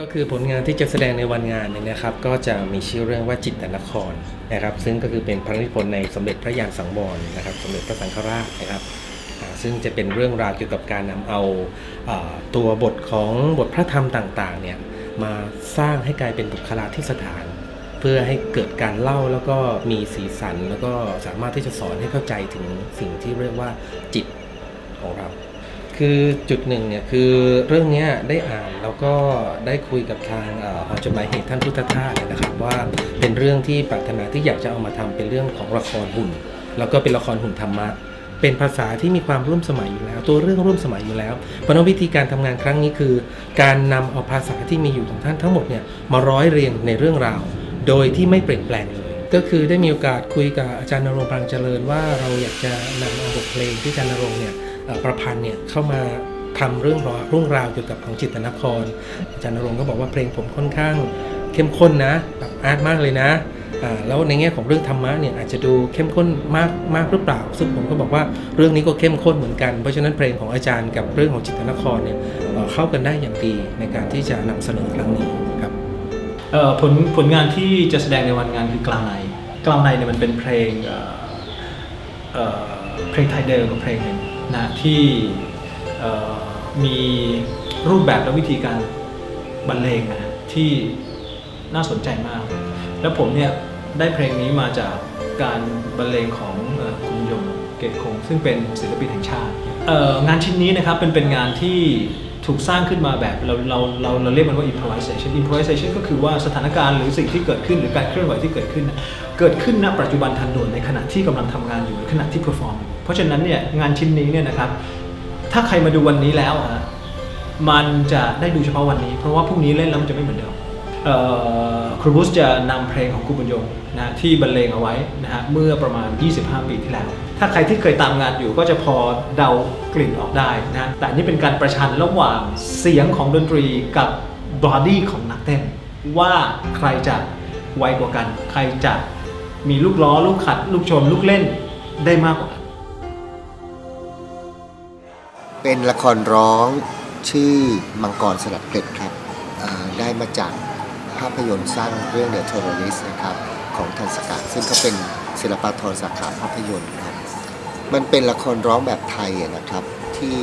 ก็คือผลงานที่จะแสดงในวันงานเนี่ยนะครับ ก็จะมีชื่อเรื่องว่าจิตตนครนะครับ ซึ่งก็คือเป็นพระนิพนธ์ในสมเด็จพระยานสังวรนะครับ สมเด็จพระสังฆราชนะครับซึ่งจะเป็นเรื่องราวเกี่ยวกับการนำเอาอ่าตัวบทของบทพระธรรมต่างๆเนี่ยมาสร้างให้กลายเป็นบุคลาธิสถาน เพื่อให้เกิดการเล่าแล้วก็มีสีสัน แล้วก็สามารถที่จะสอนให้เข้าใจถึงสิ่งที่เรียกว่าจิตของเรา คือจุดหนึ่งเนี่ยคือเรื่องนี้ได้อ่านแล้วก็ได้คุยกับทางหอจดหมายเหตุท่านพุทธทาสเนี่ยนะครับว่าเป็นเรื่องที่ปรารถนาที่อยากจะเอามาทำเป็นเรื่องของละครหุ่น แล้วก็เป็นละครหุ่นธรรมะเป็นภาษาที่มีความร่วมสมัยอยู่แล้ว ตัวเรื่องร่วมสมัยอยู่แล้วเพราะนั้นวิธีการทำงานครั้งนี้คือ การนำเอาภาษาที่มีอยู่ของท่านทั้งหมดเนี่ยมาร้อยเรียงในเรื่องราว โดยที่ไม่เปลี่ยนแปลงเลยก็คือได้มีโอกาสคุยกับอาจารย์นรงค์ปรังเจริญว่าเราอยากจะนำเอาบทเพลงที่อาจารย์นรงค์เนี่ย ประพันธ์เนี่ยเข้ามาทำเรื่องราวเรื่องราวเกี่ยวกับของจิตนคร อาจารย์นรงค์ก็บอกว่าเพลงผมค่อนข้างเข้มข้นนะแบบอาร์ตมากเลยนะแล้วในแง่ของเรื่องธรรมะเนี่ยอาจจะดูเข้มข้นมากมากหรือเปล่า ซึ่งผมก็บอกว่าเรื่องนี้ก็เข้มข้นเหมือนกัน เพราะฉะนั้นเพลงของอาจารย์กับเรื่องของจิตนครเนี่ยเเข้ากันได้อย่างดีในการที่จะนำเสนอครั้งนี้ครับผลผลงานที่จะแสดงในวันงานคือกลางในกลางในเนี่ยมันเป็นเพลงเเพลงไทยเดิมกับเพลงหนึ่ง นะที่มีรูปแบบและวิธีการบรรเลงนะที่น่าสนใจมาก แล้วผมเนี่ยได้เพลงนี้มาจากการบรรเลงของคุณยงเกตคง ซึ่งเป็นศิลปินแห่งชาติ งานชิ้นนี้นะครับเป็นเป็นงานที่ถูกสร้างขึ้นมาแบบเราเราเราเราเรียกมันว่า improvisation improvisation ก็คือว่าสถานการณ์หรือสิ่งที่เกิดขึ้นหรือการเคลื่อนไหวที่เกิดขึ้น เกิดขึ้นณปัจจุบันทันด่วนในขณะที่กำลังทำงานอยู่หรือขณะที่ perform อยู่ ราะฉะนั้นเนี่ยงานชิ้นนี้เนี่ยนะครับถ้าใครมาดูวันนี้แล้วอะฮะมันจะได้ดูเฉพาะวันนี้ เพราะว่าพรุ่งนี้เล่นแล้วมันจะไม่เหมือนเดิมครูบุสจะนำเพลงของครูบุญยงนะที่บรรเลงเอาไว้นะฮะเมื่อประมาณ 25 ปีที่แล้ว ถ้าใครที่เคยตามงานอยู่ก็จะพอเดากลิ่นออกได้นะแต่นนี่เป็นการประชันระหว่างเสียงของดนตรีกับบอดี้ของนักเต้นว่าใครจะไวกว่ากัน ใครจะมีลูกล้อ ลูกขัด ลูกชน ลูกเล่นได้มากกว่ากัน เป็นละครร้องชื่อมังกรสลัดเกล็ดครับได้มาจากภาพยนตร์สั้นเรื่อง The Terrorist นะครับของทันสกัดซึ่งเขาเป็นศิลปากรสาขาภาพยนตร์ครับมันเป็นละครร้องแบบไทยนะครับที่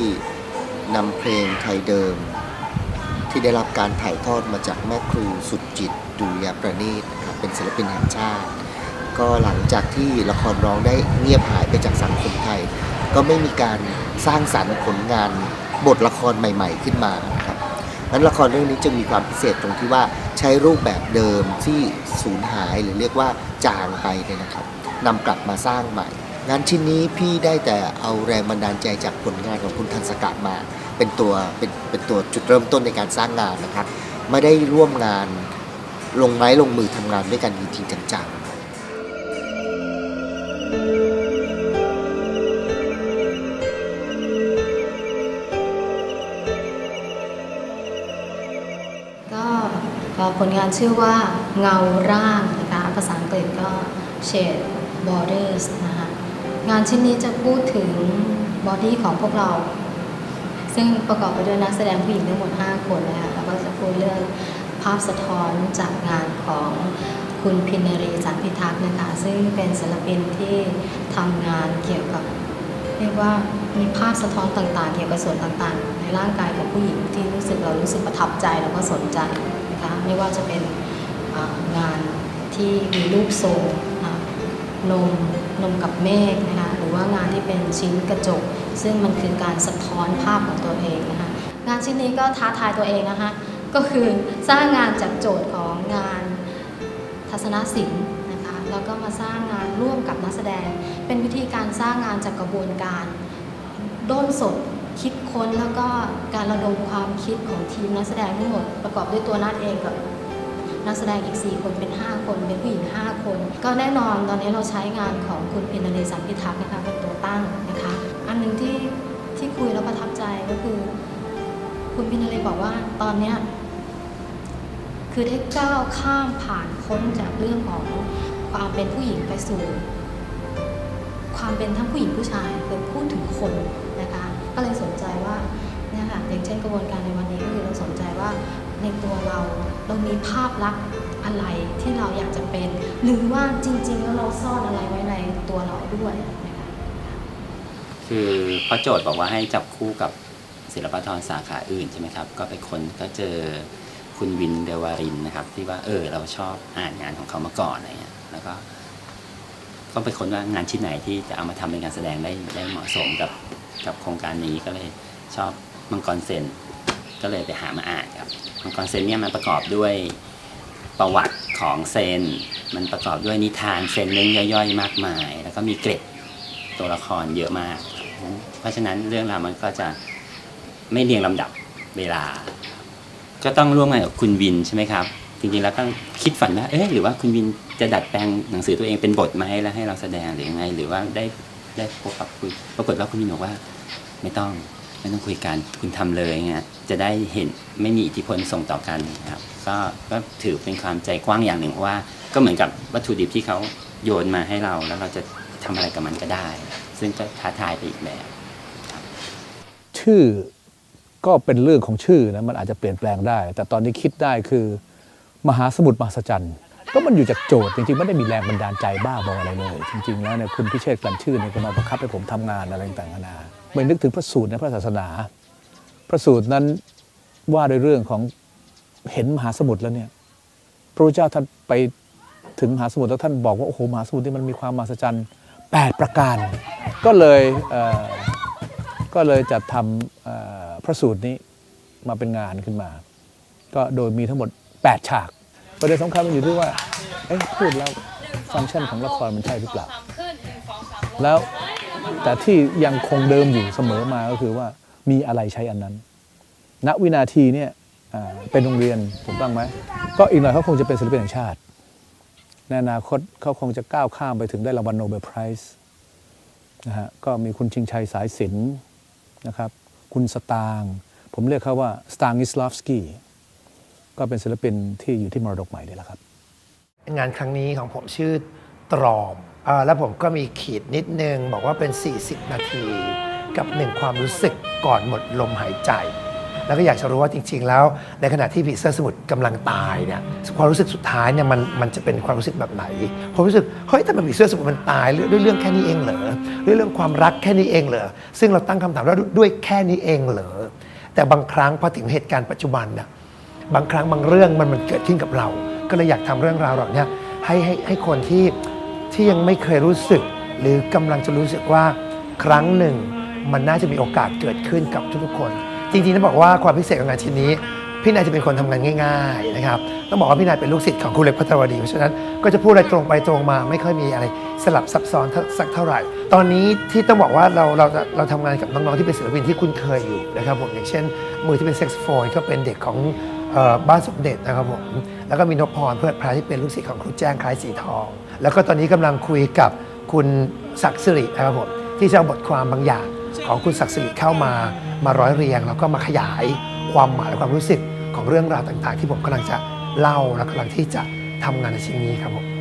นำเพลงไทยเดิม ที่ได้รับการถ่ายทอดมาจากแม่ครูสุดจิตดุริยประณีตนะครับเป็นศิลปินแห่งชาติ ก็หลังจากที่ละครร้องได้เงียบหายไปจากสังคมไทย ก็ไม่มีการสร้างสรรค์ผลงานบทละครใหม่ ๆ ขึ้นมาครับนั้นละครเรื่องนี้จึงมีความพิเศษตรงที่ว่าใช้รูปแบบเดิมที่สูญหายหรือเรียกว่าจางไปเนี่ยนะครับนำกลับมาสร้างใหม่ งานชิ้นนี้พี่ได้แต่เอาแรงบันดาลใจจากผลงานของคุณทันสกัดมา เป็นตัวเป็นเป็นตัวจุดเริ่มต้นในการสร้างงานนะครับไม่ได้ร่วมงานลงไม้ลงมือทำงานด้วยกันจริงจังๆ ผลงานชื่อว่าเงาร่างนะคะภาษาอังกฤษก็ shade borders นะคะงานชิ้นนี้จะพูดถึงบอดี้ของพวกเรา ซึ่งประกอบไปด้วยนักแสดงผู้หญิงทั้งหมด 5 คนนะคะแล้วก็จะพูดเรื่องภาพสะท้อนจากงานของคุณพินรีสันพิทักษ์นะคะซึ่งเป็นศิลปินที่ทำงานเกี่ยวกับ เรียกว่ามีภาพสะท้อนต่างๆ เกี่ยวกับส่วนต่างๆ ในร่างกายของผู้หญิงที่รู้สึกเรารู้สึกประทับใจแล้วก็สนใจนะคะไม่ว่าจะเป็นงานที่มีรูปทรงนมนมกับเมฆนะคะหรือว่างานที่เป็นชิ้นกระจก ซึ่งมันคือการสะท้อนภาพของตัวเองนะคะงานชิ้นนี้ก็ท้าทายตัวเองนะคะก็คือสร้างงานจากโจทย์ของงานทัศนศิลป์ แล้วก็มาสร้างงานร่วมกับนักแสดง เป็นวิธีการสร้างงานจากกระบวนการด้นสดคิดค้นแล้วก็การระดมความคิดของทีมนักแสดงทั้งหมดประกอบด้วยตัวนัดเองกับนักแสดงอีก 4 คนเป็น 5 คน เป็นผู้หญิง 5 คน ก็แน่นอนตอนนี้เราใช้งานของคุณพินเรสันพิทักษ์นะคะเป็นตัวตั้งนะคะ อันหนึ่งที่ที่คุยแล้วประทับใจก็คือ คุณพินเรบอกว่าตอนเนี้ยคือได้ก้าวข้ามผ่านพ้นจากเรื่องของ ความเป็นผู้หญิงไปสู่ ความเป็นทั้งผู้หญิงผู้ชายคือพูดถึงคนนะคะก็เลยสนใจว่าเนี่ยค่ะอย่างเช่นกระบวนการในวันนี้ก็คือเราสนใจว่าในตัวเราเรามีภาพลักษณ์อะไรที่เราอยากจะเป็น หรือว่าจริง ๆ แล้วเราซ่อนอะไรไว้ในตัวเราด้วยนะคะคือพอโจทย์บอกว่าให้จับคู่กับศิลปากรสาขาอื่นใช่ไหมครับ ก็ไปคนก็เจอ คุณวินเดวารินนะครับ ที่ว่าเออเราชอบอ่านงานของเขามาก่อนอะไรเงี้ยแล้วก็ก็ไปค้นว่างานชิ้นไหนที่จะเอามาทำเป็นการแสดงได้ได้เหมาะสมกับกับโครงการนี้ก็เลยชอบมังกรเซนก็เลยไปหามาอ่านครับมังกรเซนเนี่ยมันประกอบด้วยประวัติของเซน มันประกอบด้วยนิทานเซนเรื่องย่อยๆ มากมาย แล้วก็มีเกร็ดตัวละครเยอะมาก เพราะฉะนั้นเรื่องราวมันก็จะไม่เรียงลำดับเวลา ก็ต้องร่วมงานกับคุณวินใช่ไหมครับ จริงๆแล้วต้องคิดฝันว่าเอ๊ะหรือว่าคุณวินจะดัดแปลงหนังสือตัวเองเป็นบทมาให้แล้วให้เราแสดงหรือยังไง หรือว่าได้ได้พบกับคุยปรากฏว่าคุณวินบอกว่า ไม่ต้องไม่ต้องคุยกันคุณทำเลยเงี้ยจะได้เห็นไม่มีอิทธิพลส่งต่อกันครับก็ก็ถือเป็นความใจกว้างอย่างหนึ่งเพราะว่าก็เหมือนกับวัตถุดิบที่เขาโยนมาให้เรา แล้วเราจะทำอะไรกับมันก็ได้ ซึ่งก็ท้าทายไปอีกแบบชื่อ ก็เป็นเรื่องของชื่อนะมันอาจจะเปลี่ยนแปลงได้ แต่ตอนนี้คิดได้คือ มหาสมุทรมหัศจรรย์ก็มันอยู่จากโจทย์จริงๆ ไม่ได้มีแรงบันดาลใจบ้าบออะไรเลย จริงๆ แล้วเนี่ยคุณพิเชษกลั่นชื่อเนี่ยก็มาบังคับให้ผมทำงานอะไรต่างๆนานาไม่นึกถึงพระสูตรในพระศาสนา พระสูตรนั้นว่าด้วยเรื่องของเห็นมหาสมุทรแล้วเนี่ยพระเจ้าท่านไปถึงมหาสมุทรแล้วท่านบอกว่าโอ้โหมหาสมุทรนี่มันมีความมหัศจรรย์แปดประการ ก็เลยเก็เลยจัดทำ พระสูตรนี้มาเป็นงานขึ้นมา ก็โดยมีทั้งหมด 8 ฉาก ประเด็นสำคัญมันอยู่ที่ว่าเอ๊ะพูดแล้วฟังก์ชันของละครมันใช่หรือเปล่า แล้วแต่ที่ยังคงเดิมอยู่เสมอมาก็คือว่ามีอะไรใช้อันนั้น ณวินาทีเนี่ยเป็นโรงเรียนถูกต้องไหมก็อีกหน่อยเขาคงจะเป็นศิลปินแห่งชาติในอนาคตเขาคงจะก้าวข้ามไปถึงได้รางวัลโนเบลไพรส์นะฮะก็มีคุณชิงชัยสายสินนะครับ คุณสตางผมเรียกเขาว่าสตางนิสลอฟสกี้ก็เป็นศิลปินที่อยู่ที่มรดกใหม่นี่แหละครับ งานครั้งนี้ของผมชื่อตรอมอแล้วผมก็มีขีดนิดนึง บอกว่าเป็น 40 นาที กับหนึ่งความรู้สึกก่อนหมดลมหายใจ แล้วก็อยากจะรู้ว่าจริง ๆ แล้ว ในขณะที่ผีเสื้อสมุทรกำลังตายเนี่ยความรู้สึกสุดท้ายเนี่ยมันมันจะเป็นความรู้สึกแบบไหนผมรู้สึกเฮ้ยแต่มันผีเสื้อสมุทรมันตายด้วยเรื่องแค่นี้เองเหรอด้วยเรื่องความรักแค่นี้เองเหรอซึ่งเราตั้งคำถามว่าด้วยแค่นี้เองเหรอแต่บางครั้งพอถึงเหตุการณ์ปัจจุบันน่ะบางครั้งบางเรื่องมันมันเกิดขึ้นกับเรา ก็เลยอยากทำเรื่องราวเหล่านี้ให้ให้ให้คนที่ที่ยังไม่เคยรู้สึก หรือกำลังจะรู้สึกว่าครั้งหนึ่งมันน่าจะมีโอกาสเกิดขึ้นกับทุกๆคน จริงๆต้องบอกว่าความพิเศษของงานชิ้นนี้ พี่นายจะเป็นคนทำงานง่ายๆนะครับต้องบอกว่าพี่นายเป็นลูกศิษย์ของครูเล็กพัทรวดีเพราะฉะนั้นก็จะพูดอะไรตรงไปตรงมาไม่ค่อยมีอะไรสลับซับซ้อนสักเท่าไหร่ ตอนนี้ที่ต้องบอกว่าเราเราเราทำงานกับน้องๆที่เป็นศิลปินที่คุ้นเคยอยู่นะครับผมอย่างเช่น มือที่เป็นเซ็กซ์โฟนก็เป็นเด็กของบ้านสมเด็จนะครับผมแล้วก็มีนพพรเพื่อพระที่เป็นลูกศิษย์ของครูแจ้งคล้ายสีทอง แล้วก็ตอนนี้กำลังคุยกับคุณศักดิ์สิรินะครับผมที่จะเอาบทความบางอย่างของคุณศักดิ์สิริเข้ามา มาร้อยเรียงแล้วก็มาขยายความหมายและความรู้สึกของเรื่องราวต่างๆ ที่ผมกำลังจะเล่าและกำลังที่จะทำงานในชิ้นนี้ครับผม